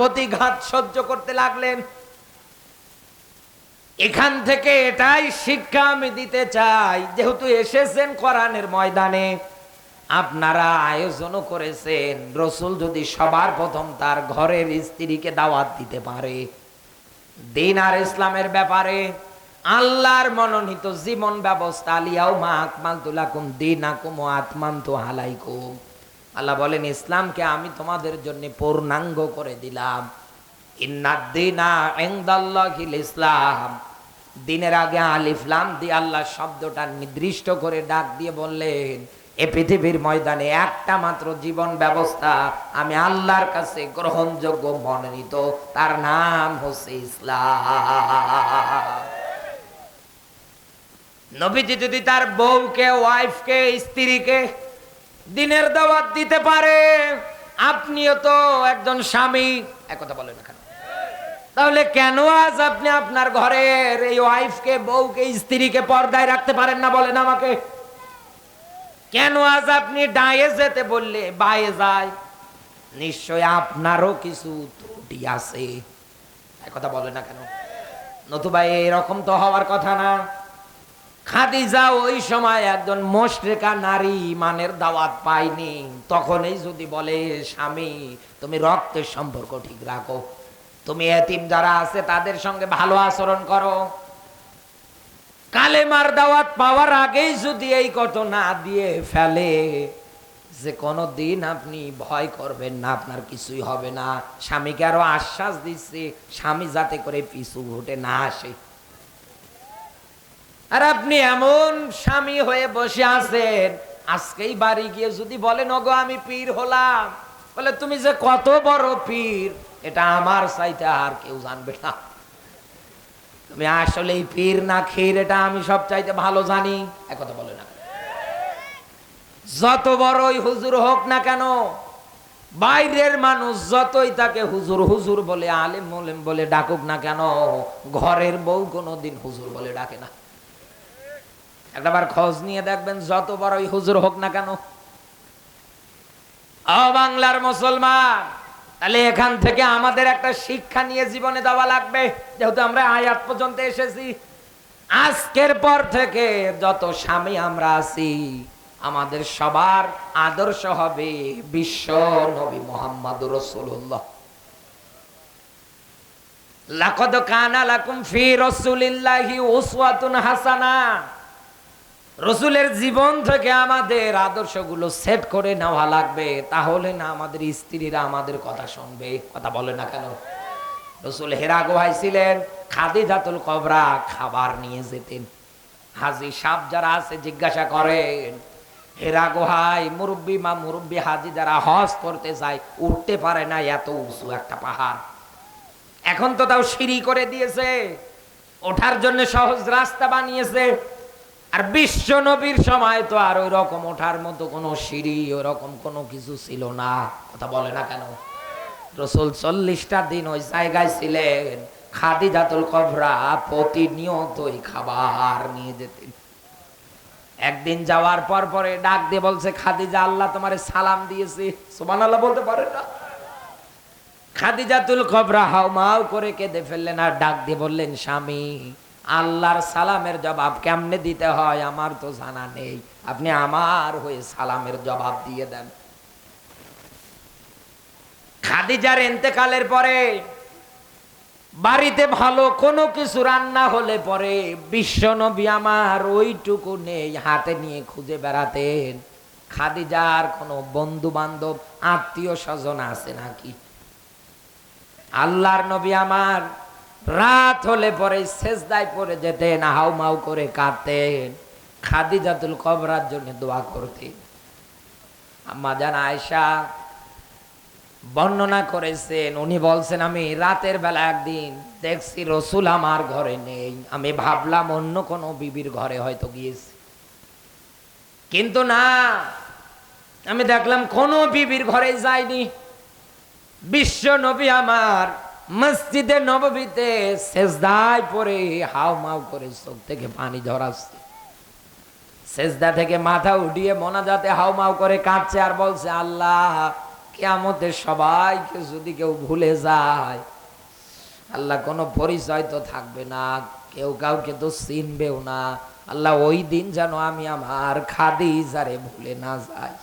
প্রতিঘাত সহ্য করতে লাগলেন। এখান থেকে এটাই শিক্ষা আমি দিতে চাই। যেহেতু এসেছেন কোরআনের ময়দানে, আপনারা আয়োজনও করেছেন। রসুল যদি সবার প্রথম তার ঘরের স্ত্রীকে দাওয়াত দিতে পারে, দিন আর ইসলামের ব্যাপারে, আল্লাহর মনোনীত জীবন ব্যবস্থা, আলিয়াও মা আকমাল দিন আকুম ও আত্মান তো হালাইকুম আল্লাহ বলেন, ইসলামকে আমি তোমাদের জন্য পূর্ণাঙ্গ করে দিলাম। ইসলাম। দিনের আগে আলিফলাম দিয়ে আল্লাহ শব্দটা নির্দিষ্ট করে ডাক দিয়ে বললেন, এ পৃথিবীর ময়দানে একটা মাত্র জীবন ব্যবস্থা আমি আল্লাহর কাছে গ্রহণযোগ্য মনোনীত। তার নাম হচ্ছে ইসলাম। নবীজি যদি তার বউকে, ওয়াইফকে, স্ত্রীকে দিনের দাওয়াত দিতে পারে। আপনিও তো একজন স্বামী। একথা বলেন না কেন তাহলে কেন আজ আপনি আপনার ঘরের এই ওয়াইফকে, বউকে, স্ত্রীকে পর্দায় রাখতে পারেন না বলেন আমাকে? কেন আজ আপনি ডায়ে যেতে বললে বায়ে যায়? নিশ্চয় আপনারও কিছু ত্রুটি আছে। কথা বলে না কেন? নতুবা এরকম তো হওয়ার কথা না। খাদিজা ওই সময় একজন মোশরেকা নারী মানের দাওয়াত পায়নি। তখনই যদি বলে, স্বামী, তুমি রক্তের সম্পর্ক ঠিক রাখো। তুমি এতিম যারা আছে, তাদের সঙ্গে ভালো আচরণ করো। কালেমার দাওয়াত পাওয়ার আগেই যদি এই ঘটনা দিয়ে ফেলে, যে কোনো দিন আপনি ভয় করবেন না, আপনার কিছুই হবে না। স্বামীকে আরও আশ্বাস দিচ্ছে, স্বামী যাতে করে পিছু ঘুটে না আসে। আর আপনি এমন স্বামী হয়ে বসে আছেন, আজকেই বাড়ি গিয়ে যদি বলেন, ওগো, আমি পীর হলাম। বলে, তুমি যে কত বড় পীর, এটা আমার চাইতে আর কেউ জানবে না। তুমি আসলে পীর না ক্ষীর, এটা আমি সব চাইতে ভালো জানি। একথা বলে না। যত বড়ই হুজুর হোক না কেন, বাইরের মানুষ যতই তাকে হুজুর হুজুর বলে, আলেম বলে ডাকুক না কেন, ঘরের বউ কোনোদিন হুজুর বলে ডাকে না। একটাবার খোঁজ নিয়ে দেখবেন যত বড়ই হুজুর হোক না কেন। বাংলার মুসলমান, তাহলে এখান থেকে আমাদের একটা শিক্ষা নিয়ে জীবনে দেওয়া লাগবে। যেহেতু আমরা আয়াত পর্যন্ত এসেছি, আজকের পর থেকে যত স্বামী আমরা আছি, আমাদের সবার আদর্শ হবে বিশ্ব নবী মোহাম্মদ রসুল্লাহ লাকদ কানা লাকুম ফি রাসূলিল্লাহি উসওয়াতুন হাসানা। রসুলের জীবন থেকে আমাদের আদর্শগুলো সেট করে নেওয়া লাগবে, তাহলে না আমাদের স্ত্রীরা আমাদের কথা শুনবে। কথা বলে না কেন? রসুল হেরা গোহাই ছিলেন খাদি জাতুল কবরা খাবার নিয়ে যেতেন। হাজি সাপ যারা আছে, জিজ্ঞাসা করেন, হেরা গোহাই মুরব্বী মা মুরব্বী হাজি যারা হজ করতে যায়, উঠতে পারে না এত উঁচু একটা পাহাড়। এখন তো তাও সিঁড়ি করে দিয়েছে, ওঠার জন্য সহজ রাস্তা বানিয়েছে আর বিশ্ব নবীর সময় তো আর ওই রকম ওঠার মতো কোনো সিঁড়ি ওরকম কোনো কিছু ছিল না। কথা বলে না কেন? রসুল চল্লিশটা দিন ওই জায়গায় ছিলেন। খাদি জাতুল কবরা প্রতিনিয়তই খাবার নিয়ে যেতেন। একদিন যাওয়ার পর পরে ডাক দিয়ে বলছে, খাদিজা আল্লাহ তোমারে সালাম দিয়েছে। সোমান আল্লাহ বলতে পারে না। খাদিজাতুল কবরা হাও মাও করে কেঁদে ফেললেন আর ডাক দিয়ে বললেন, স্বামী আল্লাহর সালামের জবাব কেমনে দিতে হয় আমার তো জানা নেই। আপনি আমার হয়ে সালামের জবাব দিয়ে দেন। খাদিজার এন্তেকালের পরে বাড়িতে ভালো কোনো কিছু রান্না হলে পরে বিশ্ব নবী আমার ওইটুকু নেই, হাতে নিয়ে খুঁজে বেড়াতেন। খাদিজার কোনো বন্ধু বান্ধব আত্মীয় স্বজন আছে নাকি? আল্লাহর নবী আমার রাত হলে পরে শেষদায় পড়ে যেতেন, হাউ মাউ করে কাঁদতেন। খাদিজাতুল কবরার জন্য দোয়া করতেন। আম্মা জান আয়সা বর্ণনা করেছেন, উনি বলছেন, আমি রাতের বেলা একদিন দেখছি রসুল আমার ঘরে নেই। আমি ভাবলাম অন্য কোনো বিবির ঘরে হয়তো গিয়েছি। কিন্তু না, আমি দেখলাম কোনো বিবির ঘরে যায়নি। বিশ্ব নবী আমার মসজিদে নববীতে শেষদায় পরে হাও মাও করে চোখ থেকে পানি ঝরাচ্ছে শেষদা থেকে মাথা উঠিয়ে মোনাজাতে হাও মাও করে কাঁদছে আর বলছে, আল্লাহ, কেয়ামতের সবাইকে যদি কেউ ভুলে যায়, আল্লাহ কোনো পরিচয় তো থাকবে না, কেউ কাউকে তো চিনবেও না। আল্লাহ ওই দিন যেন আমি আমার খাদি যারে ভুলে না যাই।